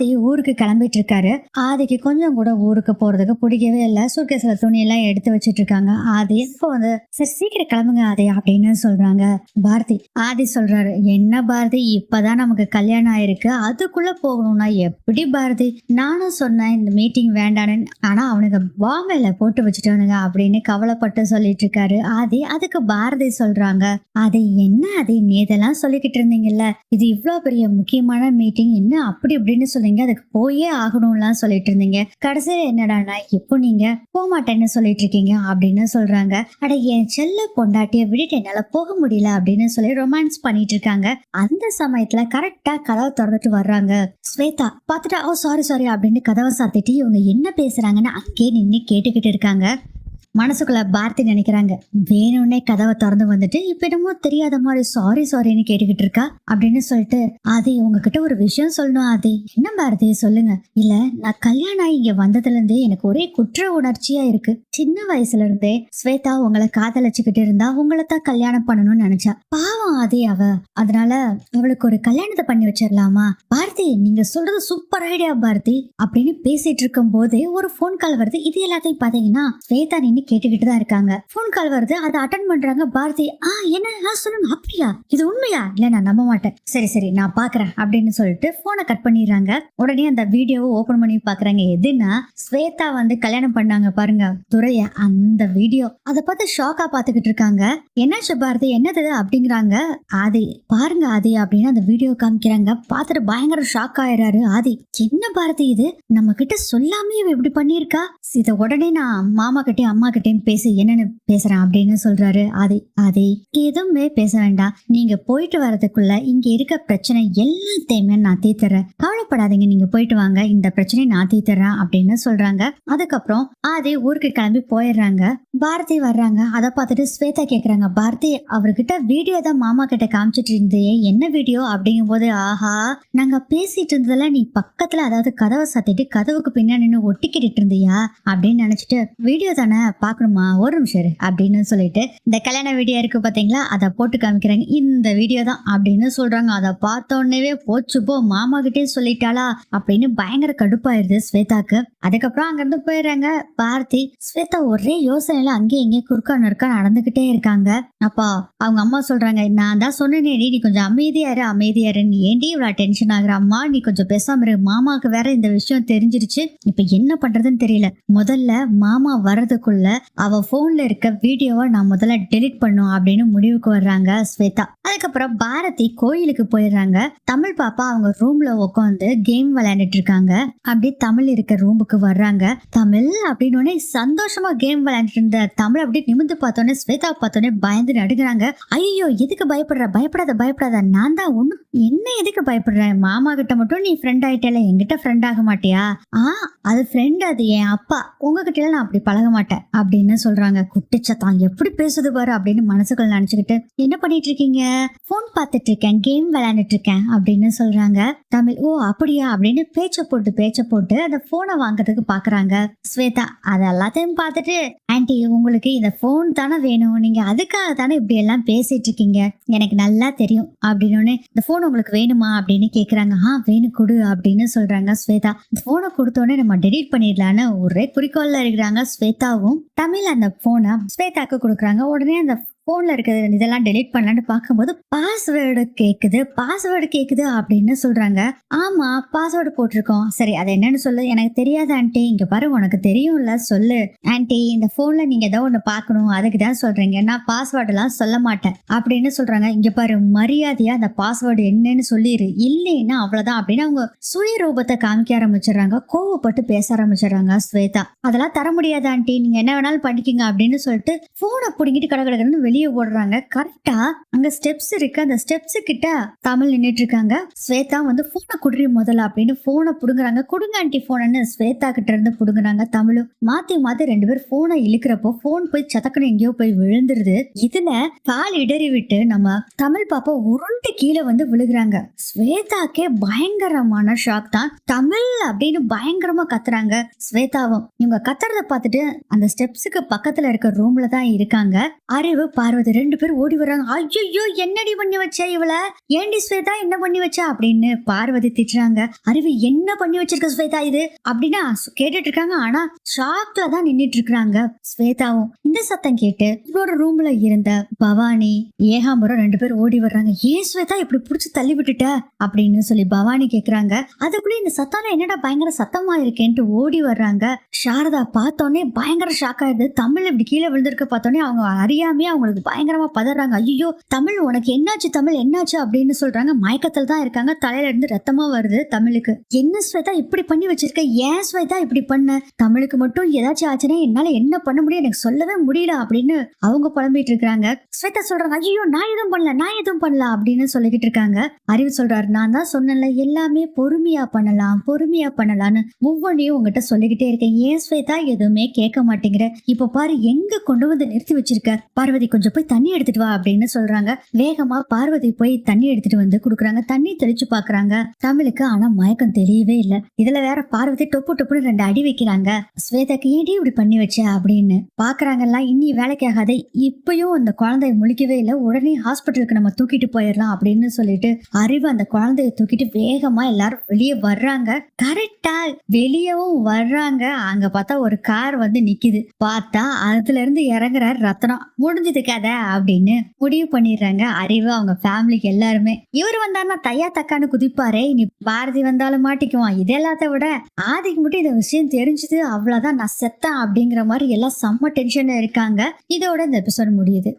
ஆதி ஊருக்கு கிளம்பிட்டு இருக்காரு ஆதிக்கு கொஞ்சம் கூட ஊருக்கு போறதுக்கு பிடிக்கவே இல்லை. சூட்கேஸ்ல துணி எல்லாம் எடுத்து வச்சிட்டு இருக்காங்க ஆதி இப்போ வந்து சரி சீக்கிரம் கிளம்புங்க ஆதி அப்படின்னு சொல்றாங்க பாரதி. ஆதி சொல்றாரு என்ன பாரதி இப்பதான் நமக்கு கல்யாணம் ஆயிருக்கு. அதுக்குள்ள போகணும்னா எப்படி பாரதி? நானும் சொன்னேன் இந்த மீட்டிங் வேண்டான்னு. ஆனா அவனுக்கு பாம்பேல போட்டு வச்சுட்டானுங்க அப்படின்னு கவலைப்பட்டு சொல்லிட்டு இருக்காரு ஆதி. அதுக்கு பாரதி சொல்றாங்க அது என்ன அது இதெல்லாம் சொல்லிக்கிட்டு இருந்தீங்கல்ல. இது இவ்வளவு பெரிய முக்கியமான மீட்டிங் என்ன அப்படி இப்படின்னு சொல்லி இருந்தீங்க அதுக்கு போயே ஆகணும்லாம் சொல்லிட்டு இருந்தீங்க கடைசியில் என்னடானா இப்போ நீங்க போக மாட்டேன்னு சொல்லிட்டு இருக்கீங்க அப்படின்னு சொல்றாங்க. அட என் செல்ல பொண்டாட்டிய விட்டுட்டு என்னால போக முடியல அப்படின்னு சொல்லி ரொமான்ஸ் பண்ணிட்டு இருக்காங்க அந்த சமயத்துல கரெக்டா கதவை திறந்துட்டு வர்றாங்க. ஸ்வேதா பார்த்துட்டா ஓ சாரி சாரி அப்படின்னு கதவை சாத்திட்டு இவங்க என்ன பேசுறாங்கன்னு அங்கேயே நின்று கேட்டுக்கிட்டு இருக்காங்க. மனசுக்குள்ள பார்த்தி நினைக்கிறாங்க. வேணும்னே கதவை திறந்து வந்துட்டு இப்ப என்னமோ தெரியாத மாதிரி சாரி சாரின்னு கேட்டுக்கிட்டு இருக்கா? அப்படின்னு சொல்லிட்டு ஆதி உங்ககிட்ட ஒரு விஷயம் சொல்லணும் ஆதி. என்ன பாரதி சொல்லுங்க. இல்ல நான் கல்யாணம் ஆகி இங்க வந்ததுல இருந்தே எனக்கு ஒரே குற்ற உணர்ச்சியா இருக்கு. சின்ன வயசுல இருந்தே ஸ்வேதா உங்களை காதலிச்சுக்கிட்டு இருந்தா உங்களை தான் கல்யாணம் பண்ணணும்னு நினைச்சா. பாவம் ஆதி அவ. அதனால அவளுக்கு ஒரு கல்யாணத்தை பண்ணி வச்சிடலாமா பாரதி நீங்க சொல்றது சூப்பர் ஐடியா பாரதி. அப்படின்னு பேசிட்டு இருக்கும் போதே ஒரு ஃபோன் கால் வருது. இது எல்லாத்தையும் பாத்தீங்கன்னா ஸ்வேதா நின்னு கேட்டுக்கிட்டு தான் இருக்காங்க. ஃபோன் கால் வருது. அதை அட்டன் பண்றாங்க. பாரதி ஆ என்ன? சொல்லுங்க அப்படியா? இது உண்மையா? இல்ல நான் நம்ப மாட்டேன். சரி சரி. நான் பாக்குறேன். அப்படின்னு சொல்லிட்டு போனை கட் பண்ணிடுறாங்க. உடனே அந்த வீடியோவை ஓபன் பண்ணி பாக்குறாங்க. எதுனா ஸ்வேதா வந்து கல்யாணம் பண்ணாங்க பாருங்க. துறைய அந்த வீடியோ அதை பார்த்து ஷாக்கா பாத்துக்கிட்டு இருக்காங்க. என்னாச்சு பாரதி? என்னது? அப்படிங்கிறாங்க. ஆதி பாருங்க ஆதி அப்படின்னு அந்த வீடியோ காமிக்கிறாங்க. பார்த்துட்டு பயங்கர ஷாக் ஆயிடுறாரு ஆதி. என்ன பாரதி இது? நம்ம கிட்ட சொல்லாமே இப்படி பண்ணியிருக்கா? இதை உடனே நான் மாமா கிட்டே அம்மா கிட்டேயும் பேசி என்னன்னு பேசுறேன் அப்படின்னு சொல்றாரு. அது அதை எதுவுமே பேச வேண்டாம். நீங்க போயிட்டு வரதுக்குள்ள இங்க இருக்க பிரச்சனை எல்லாத்தையுமே நான் தீர்த்துறேன். கவலைப்படாதீங்க நீங்க போயிட்டு வாங்க. இந்த பிரச்சனையை நான் தீர்த்துறேன் அப்படின்னு சொல்றாங்க. அதுக்கப்புறம் ஆதி ஊருக்கு கிளம்பி போயிடுறாங்க. பாரதி வர்றாங்க. அதை பார்த்துட்டு ஸ்வேதா கேட்குறாங்க பாரதி அவர்கிட்ட வீடியோ தான் மாமா கிட்ட காமிச்சிட்டு இருந்தே என்ன வீடியோ அப்படிங்கும்போது ஆஹா நாங்க பேசிட்டு இருந்ததுல நீ பக்கத்துல அதாவது கதவை சாத்திட்டு கதவுக்கு பின்னாடி ஒட்டிக்கிட்டு இருந்தியா அப்படின்னு நினைச்சிட்டு வீடியோ தானே பார்க்கணுமா ஒரு நிமிஷம் இரு அப்படின்னு சொல்லிட்டு இந்த கல்யாண வீடியோ இருக்கு பார்த்தீங்களா அதை போட்டு காமிக்கிறாங்க. இந்த வீடியோ தான் அப்படின்னு சொல்றாங்க. அதை பார்த்த உடனே போச்சு போ மாமா கிட்டே சொல்லிட்டாளா? அப்படின்னு பயங்கர கடுப்பாயிருது ஸ்வேதாக்கு. அதுக்கப்புறம் அங்கிருந்து போயிடுறாங்க. பார்த்தி ஸ்வேதா ஒரே யோசனையில அங்கேயும் இங்கே குறுக்கா நறுக்கா நடந்துகிட்டே இருக்காங்க. அப்பா அவங்க அம்மா சொல்றாங்க நான் தான் சொன்னேனே நீ கொஞ்சம் அமைதியாரு அமைதியாரு நீ ஏண்டி இவ்வளவு டென்ஷன் ஆகுற? அம்மா நீ கொஞ்சம் பேசாம இரு. மாமாவுக்கு வேற இந்த விஷயம் தெரிஞ்சிருச்சு. இப்ப என்ன பண்றதுன்னு தெரியல. முதல்ல மாமா வர்றதுக்குள்ள அவ போன்ல இருக்க வீடியோவை நான் முதல்ல டெலிட் பண்ணும் அப்படின்னு முடிவுக்கு வர்றாங்க ஸ்வேதா. அதுக்கப்புறம் பாரதி கோயிலுக்கு போயிடுறாங்க. தமிழ் பாப்பா அவங்க ரூம்ல உட்காந்து கேம் விளையாண்டுட்டு இருக்காங்க. அப்படியே தமிழ் இருக்க ரூமுக்கு வர்றாங்க. தமிழ் அப்படின்னு சந்தோஷமா கேம் விளையாண்டுட்டு இருந்த தமிழ் அப்படியே நிமிந்து பார்த்தோன்னே ஸ்வேதா பார்த்தோன்னே பயந்து நடுங்குறாங்க. ஐயோ எதுக்கு பயப்படுற? பயப்படாத பயப்படாத. நான் தான் ஒண்ணு என்ன எதுக்கு பயப்படுற? மாமா கிட்ட மட்டும் நீ ஃப்ரெண்ட் ஆயிட்டல என்கிட்ட ஃப்ரெண்ட் ஆக மாட்டியா? ஆ அது ஃப்ரெண்ட் அது என் அப்பா. உங்ககிட்ட நான் அப்படி பழக மாட்டேன் அப்படின்னு சொல்றாங்க. குட்டிச்சத்தான் எப்படி பேசுது பாரு அப்படின்னு மனசுக்குள்ள நினைச்சுக்கிட்டு என்ன பண்ணிட்டு இருக்கீங்க ஃபோன் பார்த்துட்டு இருக்கேன் கேம் விளையாண்டுட்டு இருக்கேன் அப்படின்னு சொல்றாங்க. தமிழ் ஓ அப்படியா? அப்படின்னு பேச்ச போட்டு பேச்ச போட்டு அந்த போனை வாங்குறதுக்கு பாக்குறாங்க. ஸ்வேதா அது எல்லாத்தையும் பார்த்துட்டு ஆன்டி உங்களுக்கு இந்த ஃபோன் தானே வேணும்? நீங்க அதுக்காக தானே இப்படி எல்லாம் பேசிட்டு இருக்கீங்க எனக்கு நல்லா தெரியும் அப்படின்னு இந்த ஃபோன் உங்களுக்கு வேணுமா அப்படின்னு கேட்குறாங்க ஆ வேணும் கொடு அப்படின்னு சொல்றாங்க ஸ்வேதா. ஃபோனை கொடுத்தோடனே நம்ம டெலீட் பண்ணிடலான்னு ஒரே குறிக்கோளில் இருக்கிறாங்க ஸ்வேதாவும் தமிழ் அந்த போனை ஸ்வேதாக்கு கொடுக்குறாங்க. உடனே அந்த ஃபோனில் இருக்கிற இதெல்லாம் டெலீட் பண்ணலான்னு பார்க்கும்போது பாஸ்வேர்டு கேட்குது பாஸ்வேர்டு கேட்குது அப்படின்னு சொல்கிறாங்க ஆமாம் பாஸ்வேர்டு போட்டிருக்கோம் சரி அது என்னன்னு சொல்லு எனக்கு தெரியாது ஆண்டி இங்கே பாரு உனக்கு தெரியும்ல சொல்லு ஆண்டி இந்த ஃபோனில் நீங்கள் ஏதோ ஒன்று பார்க்கணும் அதுக்கு தான் சொல்கிறீங்க நான் பாஸ்வேர்டெல்லாம் சொல்ல மாட்டேன் அப்படின்னு சொல்கிறாங்க இங்கே பாரு மரியாதையாக அந்த பாஸ்வேர்டு என்னன்னு சொல்லிடு இல்லைன்னா அவ்வளோதான் அப்படின்னு அவங்க சுயரூபத்தை காமிக்க ஆரம்பிச்சிடுறாங்க கோவப்பட்டு பேச ஆரம்பிச்சிடுறாங்க ஸ்வேதா அதெல்லாம் தர முடியாது ஆண்டி நீங்கள் என்ன வேணாலும் பண்ணிக்கோங்க அப்படின்னு சொல்லிட்டு ஃபோனை பிடிங்கிட்டு கடை கடன்னு வெளியே ஓடுறாங்க கரெக்டா அங்க ஸ்டெப்ஸ் இருக்கு. அந்த ஸ்டெப்ஸ் கிட்ட தமிழ் நின்னுட்டு இருக்காங்க ஸ்வேதா வந்து போனை குடுறி முதல்ல அப்படின்னு போனை புடுங்குறாங்க. குடுங்க ஆண்டி போனன்னு ஸ்வேதா கிட்ட இருந்து புடுங்குறாங்க தமிழும். மாத்தி மாத்தி ரெண்டு பேர் போனை இழுக்கிறப்போ போன் போய் சதக்குன்னு எங்கேயோ போய் விழுந்துருது. இதுல கால் இடறி விட்டு நம்ம தமிழ் பாப்பா உருண்டு கீழே வந்து விழுகிறாங்க. ஸ்வேதாக்கே பயங்கரமான ஷாக் தான். தமிழ் அப்படின்னு பயங்கரமா கத்துறாங்க ஸ்வேதாவும். இவங்க கத்துறத பார்த்துட்டு அந்த ஸ்டெப்ஸுக்கு பக்கத்துல இருக்க ரூம்ல தான் இருக்காங்க. அறிவு பார்வதி ரெண்டு பேரும் ஓடி வர்றாங்க. ஐயோ என்னடி பண்ணி வச்ச இவள? ஏண்டி ஸ்வேதா என்ன பண்ணி வச்ச? அப்படின்னு பார்வதி திட்டுறாங்க. அருவி என்ன பண்ணி வச்சிருக்க ஸ்வேதா இது? அப்படின்னா கேட்டுட்டு இருக்காங்க. ஆனா ஷாக்ல தான் நின்னுட்டு இருக்காங்க ஸ்வேதாவும். இந்த சத்தம் கேட்டு இவரோட ரூம்ல இருந்த பவானி ஏகாம்பரம் ரெண்டு பேரும் ஓடி வர்றாங்க. ஏன் ஸ்வேதா இப்படி புடிச்சு தள்ளி விட்டுட்ட? அப்படின்னு சொல்லி பவானி கேக்குறாங்க. அதுக்குள்ள இந்த சத்தம் என்னடா பயங்கர சத்தமா இருக்கேன்ட்டு ஓடி வர்றாங்க. சாரதா பார்த்தோன்னே பயங்கர ஷாக் ஆயிடுது. தமிழ் இப்படி கீழே விழுந்திருக்க பார்த்தோன்னே அவங்க அறியாமே அவங்களுக்கு பயங்கரமா பதறாங்க. ஐயோ தமிழ் உனக்கு என்னாச்சு தமிழ் என்னாச்சு அப்படின்னு சொல்றாங்க. மயக்கத்தில் தான் இருக்காங்க. தலையில இருந்து ரத்தமா வருது தமிழுக்கு. என்ன ஸ்வேதா இப்படி பண்ணி வச்சிருக்க? ஏன் ஸ்வேதா இப்படி பண்ண? தமிழுக்கு மட்டும் ஏதாச்சும் ஆச்சுன்னா என்னால என்ன பண்ண முடியும்? எனக்கு சொல்லவே முடியல அப்படின்னு அவங்க புலம்பிட்டு இருக்காங்க ஸ்வேதா சொல்றாங்க ஐயோ நான் எதுவும் பண்ணல நான் எதுவும் பண்ணல அப்படின்னு சொல்லிக்கிட்டு இருக்காங்க. அறிவு சொல்றாரு நான் தான் சொன்னேன்ல எல்லாமே பொறுமையா பண்ணலாம் பொறுமையா பண்ணலாம்னு ஒவ்வொன்றையும் உங்ககிட்ட சொல்லிக்கிட்டே இருக்கேன். ஏன் ஸ்வேதா எதுவுமே கேட்க மாட்டேங்கிற? இப்ப பாரு எங்க கொண்டு வந்து நிறுத்தி வச்சிருக்க? பார்வதி கொஞ்சம் கொஞ்சம் போய் தண்ணி எடுத்துட்டு வா அப்படின்னு சொல்றாங்க. வேகமா பார்வதி போய் தண்ணி எடுத்துட்டு வந்து கொடுக்குறாங்க. தண்ணி தெளிச்சு பாக்குறாங்க. தமிழுக்கு ஆனா மயக்கம் தெரியவே இல்ல. இதுல வேற பார்வதி டொப்பு டொப்புன்னு ரெண்டு அடி வைக்கிறாங்க. ஸ்வேதாக்கு ஏடி இப்படி பண்ணி வச்ச அப்படின்னு பாக்குறாங்கல்ல இனி வேலைக்கு ஆகாது. இப்பயும் அந்த குழந்தைய முழிக்கவே இல்லை. உடனே ஹாஸ்பிட்டலுக்கு நம்ம தூக்கிட்டு போயிடலாம் அப்படின்னு சொல்லிட்டு அறிவு அந்த குழந்தைய தூக்கிட்டு வேகமா எல்லாரும் வெளியே வர்றாங்க. கரெக்டா வெளியவும் வர்றாங்க. அங்க பார்த்தா ஒரு கார் வந்து நிக்குது. பார்த்தா அதுல இருந்து இறங்குறாரு ரத்னம் முடிஞ்சது கதை அப்படின்னு முடிவு பண்ணிடுறாங்க. அறிவு அவங்க ஃபேமிலிக்கு எல்லாருமே. இவர் வந்தாருன்னா தையா தக்கான்னு குதிப்பாரே. இனி பாரதி வந்தாலும் மாட்டிக்குவான். இது எல்லாத்த விட ஆதிக்கு மட்டும் இந்த விஷயம் தெரிஞ்சது. அவ்வளவுதான் நான் செத்தேன் அப்படிங்கிற மாதிரி எல்லாம் செம்ம டென்ஷன்ல இருக்காங்க. இதோட இந்த எபிசோட் முடியுது.